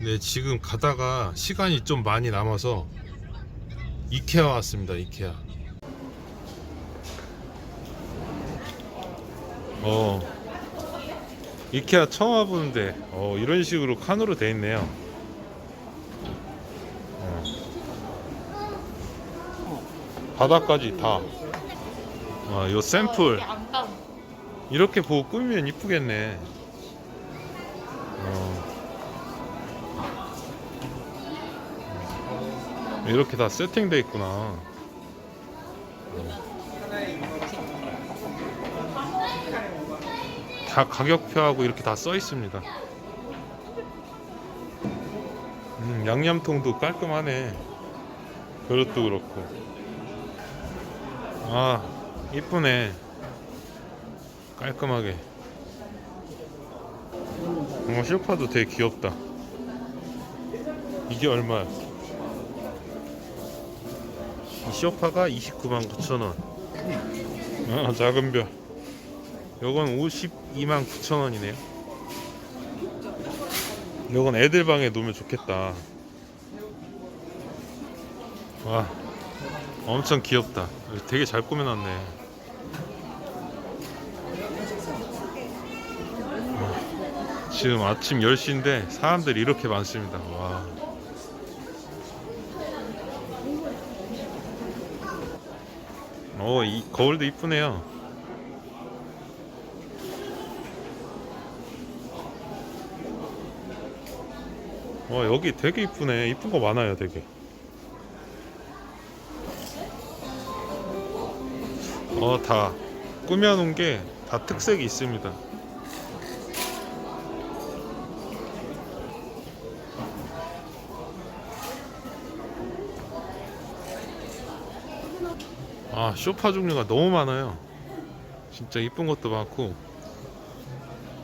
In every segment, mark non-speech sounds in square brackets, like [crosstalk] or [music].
네, 지금 가다가 시간이 좀 많이 남아서 이케아 왔습니다. 이케아. 어. 이케아 처음 와보는데 어, 이런 식으로 칸으로 돼 있네요. 어. 바닥까지 다. 아, 요 샘플 안감. 이렇게 보고 꾸미면 이쁘겠네. 이렇게 다 세팅돼 있구나. 다 가격표하고 이렇게 다 써 있습니다. 음, 양념통도 깔끔하네. 그릇도 그렇고. 아, 이쁘네. 깔끔하게. 어, 쇼파도 되게 귀엽다. 이게 얼마야? 이 쇼파가 29만 9천 원. 아, 작은 별. 요건 52만 9천 원이네요. 요건 애들 방에 놓으면 좋겠다. 와, 엄청 귀엽다. 되게 잘 꾸며놨네. 지금 아침 10시인데 사람들이 이렇게 많습니다. 와. 어, 이 거울도 이쁘네요. 와, 여기 되게 이쁘네. 이쁜 거 많아요, 되게. 어, 다 꾸며놓은 게 다 특색이 있습니다. 아 쇼파 종류가 너무 많아요. 진짜 이쁜 것도 많고.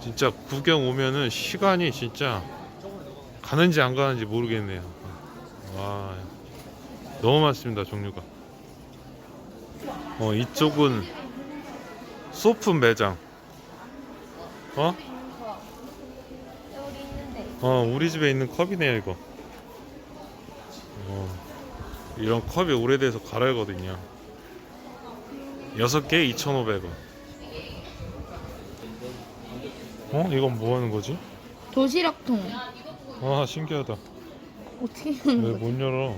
진짜 구경 오면은 시간이 진짜 가는지 안 가는지 모르겠네요. 와 너무 많습니다 종류가. 어 이쪽은 소품 매장. 어? 어 우리 집에 있는 컵이네요 이거. 어, 이런 컵이 오래돼서 갈아거든요 6개 2,500원 어? 이건 뭐 하는 거지? 도시락통. 아 신기하다 어떻게 왜 하는 거야? 못 열어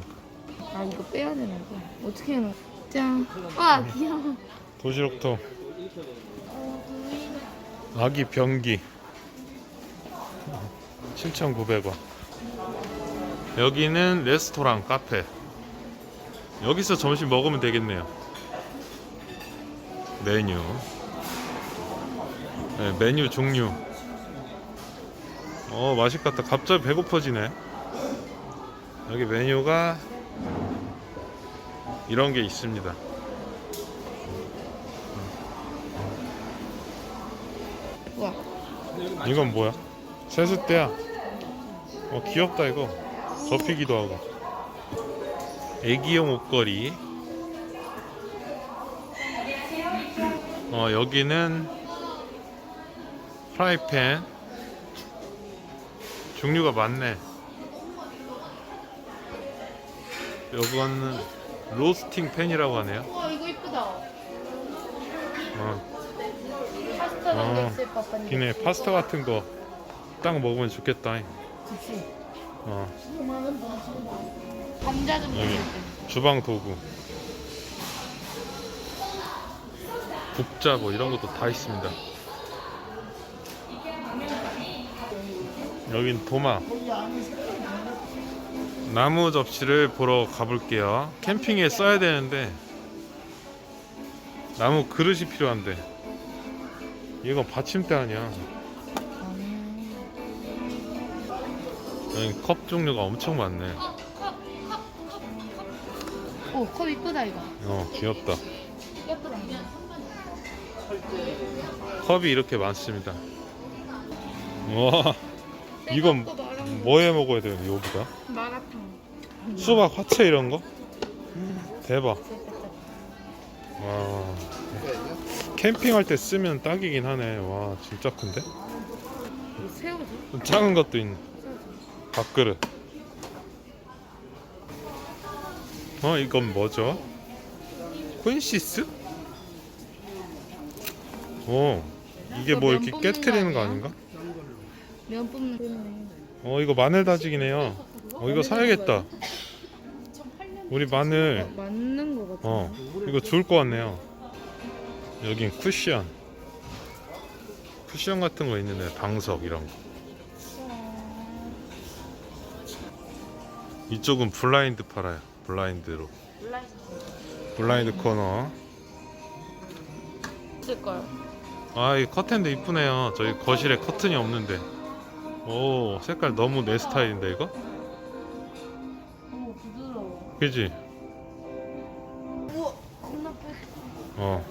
아 이거 빼야 되나 봐. 어떻게 하는 거야? 짠. 와 귀여워. 도시락통 아기 변기 7,900원 여기는 레스토랑 카페 여기서 점심 먹으면 되겠네요 메뉴 네, 메뉴 종류 어 맛있겠다 갑자기 배고파지네 여기 메뉴가 이런 게 있습니다 우와. 이건 뭐야? 세숫대야. 어 귀엽다 이거. 접히기도 하고. 애기용 옷걸이. 어 여기는 프라이팬. 종류가 많네. 이거는 로스팅 팬이라고 하네요. 우와 이거 이쁘다. 어, 파스타 어. 기네 파스타 같은 거 딱 먹으면 좋겠다. 어. 감자 좀 여기 넣을게. 주방 도구 국자 뭐 이런 것도 다 있습니다. 여긴 도마. 나무 접시를 보러 가볼게요. 캠핑에 써야 되는데 나무 그릇이 필요한데. 이건 받침대 아니야. 여기 컵 종류가 엄청 많네. 오, 컵 이쁘다 이거. 어 귀엽다. 예쁘다. 컵이 이렇게 많습니다. 와, 이건. 뭐해 먹어야 돼요, 여기다? 마라탕. 수박, 화채 이런 거? 대박. 와, 캠핑할 때 쓰면 딱이긴 하네. 와, 진짜 큰데? 좀 작은 것도 있네. 밥그릇. 어 이건 뭐죠? 콘시스? 오 이게 뭐면 이렇게 뽑는 깨트리는 거 거 아니야? 아닌가? 면 뽑는 거네. 어 이거 마늘 다지기네요. 어 이거 사야겠다. 우리 마늘 어, 맞는 거 같아. 어 이거 좋을 것 같네요. 여긴 쿠션. 쿠션 같은 거 있는데 방석 이런 거. 이쪽은 블라인드 팔아요. 블라인드로. 블라인드 코너. 있을 걸. 아, 이 커튼도 이쁘네요. 저희 거실에 커튼이 없는데. 오, 색깔 너무 내 스타일인데 이거? 어머 부드러워. 그지? 우와 겁나 빼. 어.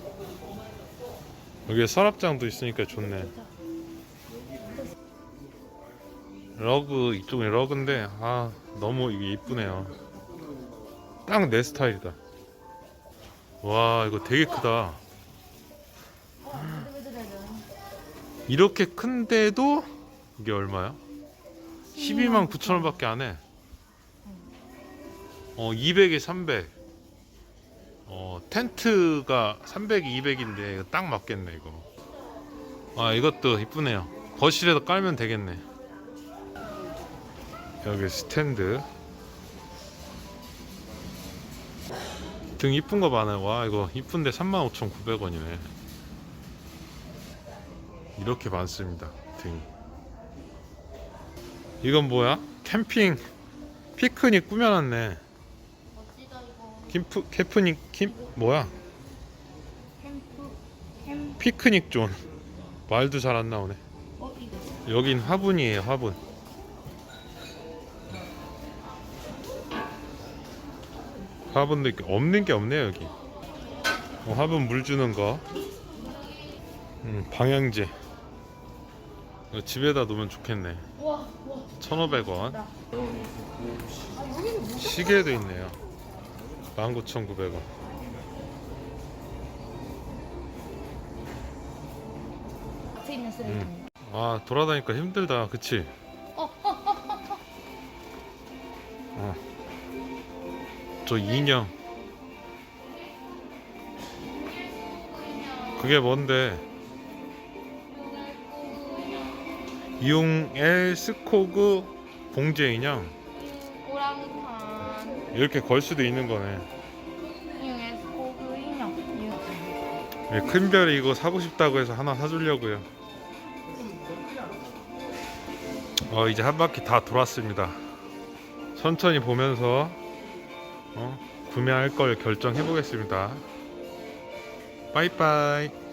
여기에 서랍장도 있으니까 좋네. 러그 이쪽은 러그인데 아 너무 이게 이쁘네요. 딱 내 스타일이다. 와 이거 되게 크다. 이렇게 큰데도 이게 얼마야? 12만 9천 원밖에 안 해. 어 200에 300. 어 텐트가 300, 200인데 이거 딱 맞겠네 이거. 아 이것도 이쁘네요. 거실에도 깔면 되겠네. 여기 스탠드. 등 이쁜 거 많아요. 와 이거 이쁜데 35,900원이네. 이렇게 많습니다. 등. 이건 뭐야? 캠핑 피크닉 꾸며놨네. 캠프 캠프닉 캠 뭐야? 피크닉 존. 말도 잘 안 나오네. 여긴 화분이에요, 화분. 화분도 이렇게 없는 게 없네요, 여기. 어, 화분 물 주는 거. 음, 방향제. 집에다 놓으면 좋겠네. 와 와. 1,500원. 나. 아 여기는 뭐? 시계도 있네요. 19,900원. 앞에 있는 쓰레기. 음. 아, 돌아다니까 힘들다. 그치? [laughs] 어. 저 인형. 그게 뭔데? 이용엘 스코그 봉제 인형. 오랑우탄. 이렇게 걸 수도 있는 거네. 이용해 스코그 인형. 예, 큰 별이 이거 사고 싶다고 해서 하나 사주려고요. 어 이제 한 바퀴 다 돌았습니다. 천천히 보면서 어, 구매할 걸 결정해 보겠습니다. 빠이빠이.